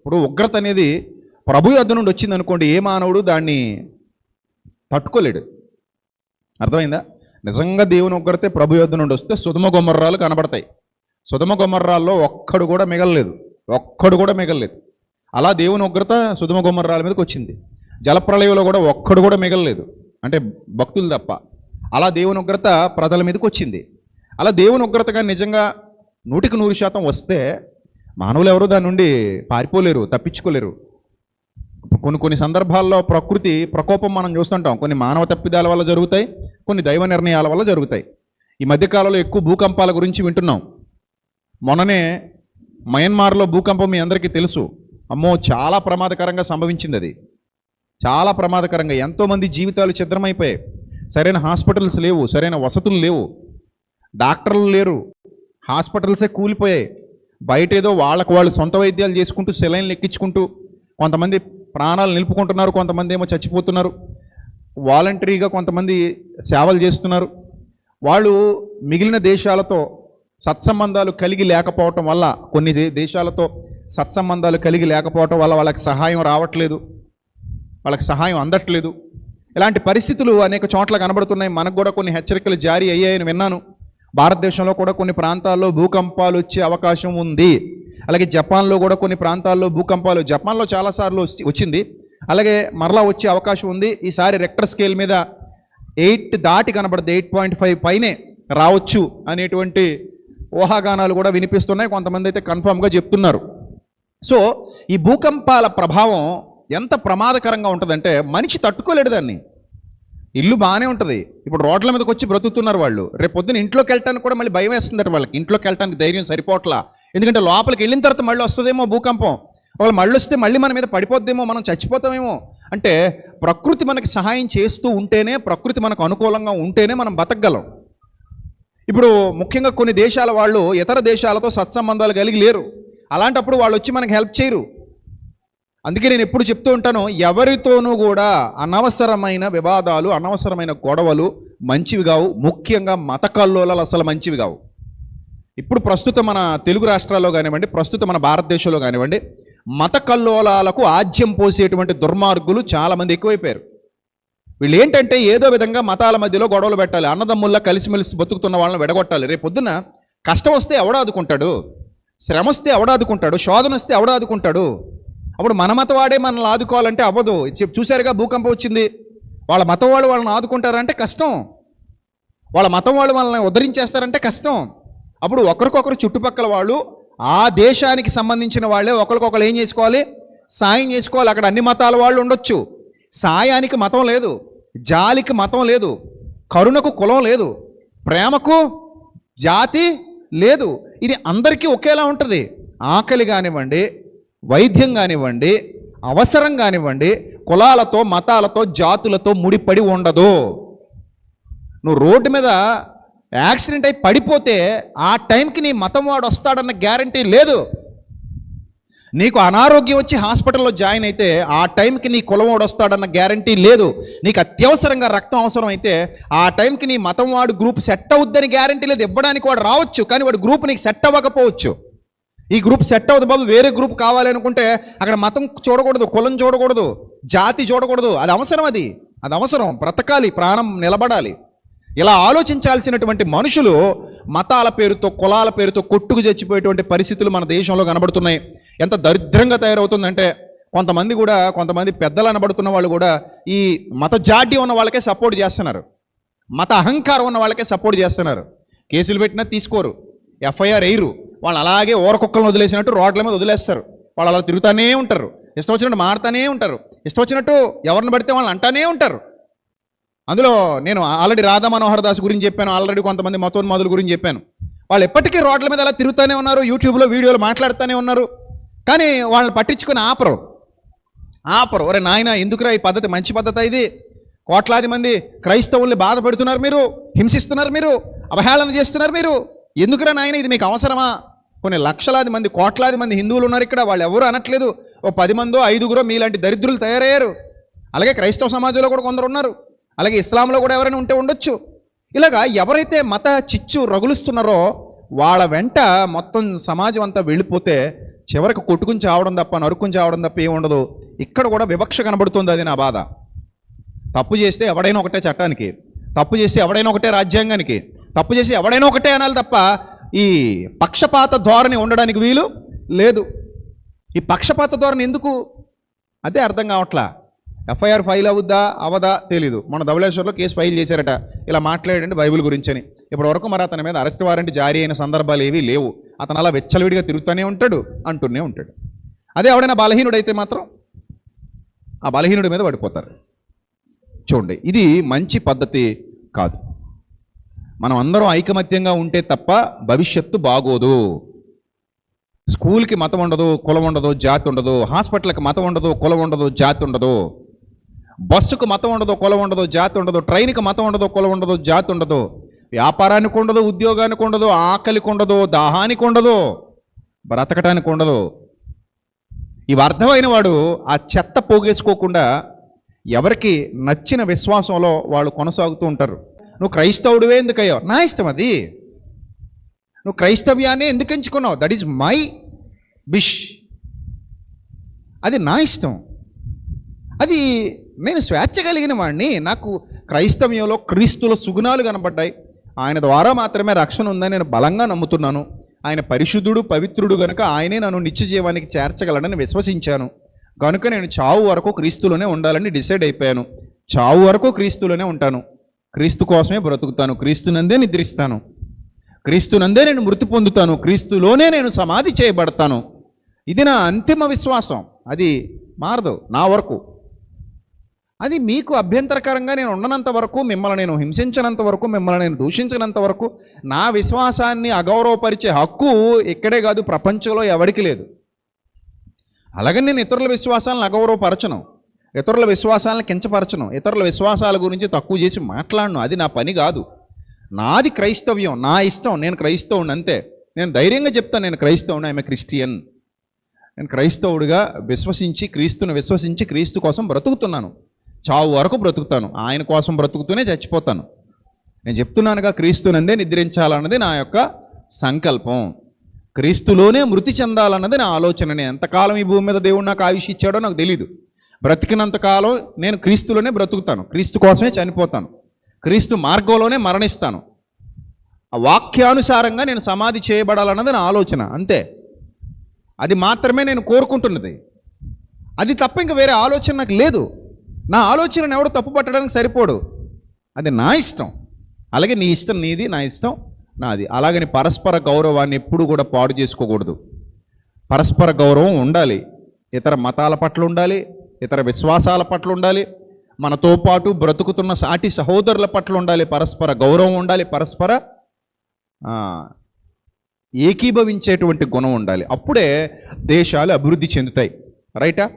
ఇప్పుడు ఉగ్రత అనేది ప్రభు యొద్ద నుండి వచ్చింది అనుకోండి ఏ మానవుడు దాన్ని తట్టుకోలేడు. అర్థమైందా? నిజంగా దేవుని ఉగ్రతే ప్రభు యొద్ద నుండి వస్తే సుధమ గుమ్మర్రాలు కనబడతాయి. సుధమ గుమ్మర్రాల్లో ఒక్కడు కూడా మిగలలేదు. ఒక్కడు కూడా మిగలలేదు. అలా దేవుని ఉగ్రత సుధమ గుమ్మర్రాల మీదకి వచ్చింది. జలప్రలయంలో కూడా ఒక్కడు కూడా మిగలలేదు. అంటే భక్తులు తప్ప. అలా దేవుని ఉగ్రత ప్రజల మీదకి వచ్చింది. అలా దేవుని ఉగ్రతగా నిజంగా నూటికి నూరు శాతం వస్తే మానవులు ఎవరు దాని నుండి పారిపోలేరు తప్పించుకోలేరు. కొన్ని కొన్ని సందర్భాల్లో ప్రకృతి ప్రకోపం మనం చూస్తుంటాం. కొన్ని మానవ తప్పిదాల వల్ల జరుగుతాయి కొన్ని దైవ నిర్ణయాల వల్ల జరుగుతాయి. ఈ మధ్యకాలంలో ఎక్కువ భూకంపాల గురించి వింటున్నాం. మొన్ననే మయన్మార్లో భూకంపం మీ అందరికీ తెలుసు. అమ్మో చాలా ప్రమాదకరంగా సంభవించింది అది. చాలా ప్రమాదకరంగా. ఎంతోమంది జీవితాలు ఛిద్రమైపోయాయి. సరైన హాస్పిటల్స్ లేవు సరైన వసతులు లేవు. డాక్టర్లు లేరు. హాస్పిటల్సే కూలిపోయాయి. బయట ఏదో వాళ్ళకు వాళ్ళు సొంత వైద్యాలు చేసుకుంటూ సెలైన్లు ఎక్కించుకుంటూ కొంతమంది ప్రాణాలు నిలుపుకుంటున్నారు కొంతమంది ఏమో చచ్చిపోతున్నారు. వాలంటరీగా కొంతమంది సేవలు చేస్తున్నారు. వాళ్ళు మిగిలిన దేశాలతో సత్సంబంధాలు కలిగి లేకపోవటం వల్ల కొన్ని దేశాలతో సత్సంబంధాలు కలిగి లేకపోవటం వల్ల వాళ్ళకి సహాయం రావట్లేదు. వాళ్ళకి సహాయం అందట్లేదు. ఇలాంటి పరిస్థితులు అనేక చోట్ల కనబడుతున్నాయి. మనకు కూడా కొన్ని హెచ్చరికలు జారీ అయ్యాయని విన్నాను. భారతదేశంలో కూడా కొన్ని ప్రాంతాల్లో భూకంపాలు వచ్చే అవకాశం ఉంది. అలాగే జపాన్లో కూడా కొన్ని ప్రాంతాల్లో భూకంపాలు జపాన్లో చాలాసార్లు వచ్చి- వచ్చింది. అలాగే మరలా వచ్చే అవకాశం ఉంది. ఈసారి రెక్టర్ స్కేల్ మీద ఎయిట్ దాటి కనబడుతుంది. ఎయిట్ పాయింట్ ఫైవ్ పైనే రావచ్చు అనేటువంటి ఊహాగానాలు కూడా వినిపిస్తున్నాయి. కొంతమంది అయితే కన్ఫామ్గా చెప్తున్నారు. సో ఈ భూకంపాల ప్రభావం ఎంత ప్రమాదకరంగా ఉంటుందంటే మనిషి తట్టుకోలేడు దాన్ని. ఇల్లు బాగానే ఉంటుంది. ఇప్పుడు రోడ్ల మీదకి వచ్చి బ్రతుకుతున్నారు వాళ్ళు. రేపు పొద్దున ఇంట్లోకి వెళ్ళటానికి కూడా మళ్ళీ భయం వేస్తుందట వాళ్ళకి. ఇంట్లోకి వెళ్ళటానికి ధైర్యం సరిపోట్లా ఎందుకంటే లోపలికి వెళ్ళిన తర్వాత మళ్ళీ వస్తుందేమో భూకంపం. వాళ్ళు మళ్ళీ వస్తే మళ్ళీ మన మీద పడిపోద్దేమో మనం చచ్చిపోతామేమో. అంటే ప్రకృతి మనకి సహాయం చేస్తూ ఉంటేనే ప్రకృతి మనకు అనుకూలంగా ఉంటేనే మనం బతకగలం. ఇప్పుడు ముఖ్యంగా కొన్ని దేశాల వాళ్ళు ఇతర దేశాలతో సత్సంబంధాలు కలిగి లేరు. అలాంటప్పుడు వాళ్ళు వచ్చి మనకి హెల్ప్ చేయరు. అందుకే నేను ఎప్పుడు చెప్తూ ఉంటాను ఎవరితోనూ కూడా అనవసరమైన వివాదాలు అనవసరమైన గొడవలు మంచివి కావు. ముఖ్యంగా మత కల్లోలాలు అసలు మంచివి కావు. ఇప్పుడు ప్రస్తుతం మన తెలుగు రాష్ట్రాల్లో కానివ్వండి ప్రస్తుతం మన భారతదేశంలో కానివ్వండి మత కల్లోలాలకు ఆజ్యం పోసేటువంటి దుర్మార్గులు చాలామంది ఎక్కువైపోయారు. వీళ్ళు ఏంటంటే ఏదో విధంగా మతాల మధ్యలో గొడవలు పెట్టాలి అన్నదమ్ముల్లా కలిసిమెలిసి బతుకుతున్న వాళ్ళని విడగొట్టాలి. రేపు పొద్దున్న కష్టం వస్తే ఎవడాదుకుంటాడు? శ్రమ వస్తే ఎవడాదుకుంటాడు? శోధన వస్తే ఎవడాదుకుంటాడు? అప్పుడు మన మత వాడే మనల్ని ఆదుకోవాలంటే అవ్వదు. చెప్- చూశారుగా భూకంపం వచ్చింది. వాళ్ళ మతం వాళ్ళు వాళ్ళని ఆదుకుంటారంటే కష్టం. వాళ్ళ మతం వాళ్ళు వాళ్ళని ఉద్ధరించేస్తారంటే కష్టం. అప్పుడు ఒకరికొకరు చుట్టుపక్కల వాళ్ళు ఆ దేశానికి సంబంధించిన వాళ్ళే ఒకరికొకరు ఏం చేసుకోవాలి? సాయం చేసుకోవాలి. అక్కడ అన్ని మతాల వాళ్ళు ఉండొచ్చు. సాయానికి మతం లేదు. జాలికి మతం లేదు. కరుణకు కులం లేదు. ప్రేమకు జాతి లేదు. ఇది అందరికీ ఒకేలా ఉంటుంది. ఆకలి కానివ్వండి వైద్యం కానివ్వండి అవసరం కానివ్వండి కులాలతో మతాలతో జాతులతో ముడిపడి ఉండదు. నువ్వు రోడ్డు మీద యాక్సిడెంట్ అయి పడిపోతే ఆ టైంకి నీ మతం వాడు వస్తాడన్న గ్యారంటీ లేదు. నీకు అనారోగ్యం వచ్చి హాస్పిటల్లో జాయిన్ అయితే ఆ టైంకి నీ కులవాడు వస్తాడన్న గ్యారంటీ లేదు. నీకు అత్యవసరంగా రక్తం అవసరం అయితే ఆ టైంకి నీ మతం వాడు గ్రూప్ సెట్ అవుద్దని గ్యారంటీ లేదు. ఇవ్వడానికి వాడు రావచ్చు కానీ వాడు గ్రూప్ నీకు సెట్ అవ్వకపోవచ్చు. ఈ గ్రూప్ సెట్ అవుతుంది బాబు. వేరే గ్రూప్ కావాలి అనుకుంటే అక్కడ మతం చూడకూడదు కులం చూడకూడదు జాతి చూడకూడదు. అది అవసరం అది. అది అవసరం. బ్రతకాలి ప్రాణం నిలబడాలి. ఇలా ఆలోచించాల్సినటువంటి మనుషులు మతాల పేరుతో కులాల పేరుతో కొట్టుకు చచ్చిపోయేటువంటి పరిస్థితులు మన దేశంలో కనబడుతున్నాయి. ఎంత దరిద్రంగా తయారవుతుందంటే కొంతమంది కూడా కొంతమంది పెద్దలు అనబడుతున్న వాళ్ళు కూడా ఈ మత జాటి ఉన్న వాళ్ళకే సపోర్ట్ చేస్తున్నారు. మత అహంకారం ఉన్న వాళ్ళకే సపోర్ట్ చేస్తున్నారు. కేసులు పెట్టినా తీసుకోరు. ఎఫ్ఐఆర్ వేయరు. వాళ్ళు అలాగే ఊరకుక్కలను వదిలేసినట్టు రోడ్ల మీద వదిలేస్తారు. వాళ్ళు అలా తిరుగుతూనే ఉంటారు. ఇష్టం వచ్చినట్టు మారుతూనే ఉంటారు. ఇష్టం వచ్చినట్టు ఎవరిని పడితే వాళ్ళని అంటానే ఉంటారు. అందులో నేను ఆల్రెడీ రాధా మనోహర్ దాస్ గురించి చెప్పాను. ఆల్రెడీ కొంతమంది మతోన్మాదుల గురించి చెప్పాను. వాళ్ళు ఎప్పటికీ రోడ్ల మీద అలా తిరుగుతూనే ఉన్నారు. యూట్యూబ్లో వీడియోలు మాట్లాడుతూనే ఉన్నారు. కానీ వాళ్ళని పట్టించుకుని ఆపరు. ఆపరు. ఒరే నాయన ఎందుకురా ఈ పద్ధతి? మంచి పద్ధతి ఇది. కోట్లాది మంది క్రైస్తవుల్ని బాధ పెడుతున్నారు మీరు. హింసిస్తున్నారు మీరు. అవహేళన చేస్తున్నారు మీరు. ఎందుకురా నాయన ఇది మీకు అవసరమా? కొన్ని లక్షలాది మంది కోట్లాది మంది హిందువులు ఉన్నారు ఇక్కడ. వాళ్ళు ఎవరు అనట్లేదు. ఓ పది మందో ఐదుగురో మీలాంటి దరిద్రులు తయారయ్యారు. అలాగే క్రైస్తవ సమాజంలో కూడా కొందరు ఉన్నారు. అలాగే ఇస్లాంలో కూడా ఎవరైనా ఉంటే ఉండొచ్చు. ఇలాగా ఎవరైతే మత చిచ్చు రగులుస్తున్నారో వాళ్ళ వెంట మొత్తం సమాజం అంతా వెళ్ళిపోతే చివరికి కొట్టుకుని చావడం తప్ప నరుక్కుని చావడం తప్ప ఏముండదు ఇక్కడ కూడా వివక్ష కనబడుతుంది అది నా బాధ. తప్పు చేస్తే ఎవడైనా ఒకటే చట్టానికి తప్పు చేస్తే ఎవడైనా ఒకటే రాజ్యాంగానికి తప్పు చేసి ఎవడైనా ఒకటే అనాలి తప్ప ఈ పక్షపాత ధోరణి ఉండడానికి వీలు లేదు. ఈ పక్షపాత ధోరణి ఎందుకు? అదే అర్థం కావట్లా. ఎఫ్ఐఆర్ ఫైల్ అవుద్దా? అవదా? తెలీదు. మన ధవళేశ్వర్లో కేసు ఫైల్ చేశారట. ఇలా మాట్లాడండి బైబిల్ గురించని. ఇప్పటి వరకు మరి అతని మీద అరెస్ట్ వారెంట్ జారీ అయిన సందర్భాలు ఏవీ లేవు. అతను అలా వెచ్చలవిడిగా తిరుగుతూనే ఉంటాడు అంటూనే ఉంటాడు. అదే ఎవడైనా బలహీనుడైతే మాత్రం ఆ బలహీనుడి మీద పడిపోతారు. చూడండి ఇది మంచి పద్ధతి కాదు. మనం అందరం ఐకమత్యంగా ఉంటే తప్ప భవిష్యత్తు బాగోదు. స్కూల్కి మతం ఉండదు కులం ఉండదు జాతి ఉండదు హాస్పిటల్కి మతం ఉండదు కులం ఉండదు జాతి ఉండదు. బస్సుకు మతం ఉండదు కులం ఉండదు జాతి ఉండదు ట్రైన్కి మతం ఉండదు కులం ఉండదు జాతి ఉండదు. వ్యాపారానికి ఉండదు ఉద్యోగానికి ఉండదు ఆకలికి ఉండదు దాహానికి ఉండదు బ్రతకటానికి ఉండదు. ఇవి అర్థమైన వాడు ఆ చెత్త పోగేసుకోకుండా ఎవరికి నచ్చిన విశ్వాసంలో వాళ్ళు కొనసాగుతూ ఉంటారు. నువ్వు క్రైస్తవుడివే ఎందుకయ్యో? నా ఇష్టం అది. నువ్వు క్రైస్తవ్యాన్ని ఎందుకు ఎంచుకున్నావు? దట్ ఈజ్ మై విష్ అది నా ఇష్టం. అది నేను స్వేచ్ఛ కలిగిన వాడిని నాకు క్రైస్తవ్యంలో క్రీస్తుల సుగుణాలు కనపడ్డాయి ఆయన ద్వారా మాత్రమే రక్షణ ఉందని నేను బలంగా నమ్ముతున్నాను. ఆయన పరిశుద్ధుడు పవిత్రుడు గనుక ఆయనే నన్ను నిత్య జీవానికి చేర్చగలడని విశ్వసించాను. కనుక నేను చావు వరకు క్రీస్తులోనే ఉండాలని డిసైడ్ అయిపోయాను. చావు వరకు క్రీస్తులోనే ఉంటాను. క్రీస్తు కోసమే బ్రతుకుతాను క్రీస్తునందే నిద్రిస్తాను క్రీస్తునందే నేను మృతి పొందుతాను క్రీస్తులోనే నేను సమాధి చేయబడతాను. ఇది నా అంతిమ విశ్వాసం. అది మారదు నా వరకు. అది మీకు అభ్యంతరకరంగా నేను ఉండనంత వరకు మిమ్మల్ని నేను హింసించినంత వరకు మిమ్మల్ని నేను దూషించినంత వరకు నా విశ్వాసాన్ని అగౌరవపరిచే హక్కు ఇక్కడే కాదు ప్రపంచంలో ఎవరికి లేదు. అలాగని నేను ఇతరుల విశ్వాసాలను అగౌరవపరచను. ఇతరుల విశ్వాసాలను కించపరచను. ఇతరుల విశ్వాసాల గురించి తక్కువ చేసి మాట్లాడను. అది నా పని కాదు. నాది క్రైస్తవ్యం. నా ఇష్టం. నేను క్రైస్తవుని అంతే. నేను ధైర్యంగా చెప్తాను. నేను క్రైస్తవుని. ఆమె క్రిస్టియన్. నేను క్రైస్తవుడిగా విశ్వసించి క్రీస్తును విశ్వసించి క్రీస్తు కోసం బ్రతుకుతున్నాను. చావు వరకు బ్రతుకుతాను. ఆయన కోసం బ్రతుకుతూనే చచ్చిపోతాను. నేను చెప్తున్నానుగా క్రీస్తునందే నిద్రించాలన్నది నా యొక్క సంకల్పం. క్రీస్తులోనే మృతి చెందాలన్నది నా ఆలోచన నేను ఎంతకాలం ఈ భూమి మీద దేవుడు నాకు ఆయుష్ ఇచ్చాడో నాకు తెలియదు బ్రతికినంతకాలం నేను క్రీస్తులోనే బ్రతుకుతాను. క్రీస్తు కోసమే చనిపోతాను. క్రీస్తు మార్గంలోనే మరణిస్తాను. ఆ వాక్యానుసారంగా నేను సమాధి చేయబడాలన్నది నా ఆలోచన. అంతే. అది మాత్రమే నేను కోరుకుంటున్నది. అది తప్ప ఇంకా వేరే ఆలోచన నాకు లేదు. నా ఆలోచనను ఎవడు తప్పు పట్టడానికి సరిపోడు. అది నా ఇష్టం. అలాగే నీ ఇష్టం నీది నా ఇష్టం నాది. అలాగని పరస్పర గౌరవాన్ని ఎప్పుడు కూడా పాడు చేసుకోకూడదు. పరస్పర గౌరవం ఉండాలి. ఇతర మతాల పట్ల ఉండాలి. ఇతర విశ్వాసాల పట్ల ఉండాలి మనతో పాటు బ్రతుకుతున్న సాటి సహోదరుల పట్ల ఉండాలి పరస్పర గౌరవం ఉండాలి పరస్పర ఏకీభవించేటువంటి గుణం ఉండాలి. అప్పుడే దేశాలు అభివృద్ధి చెందుతాయి. రైటా?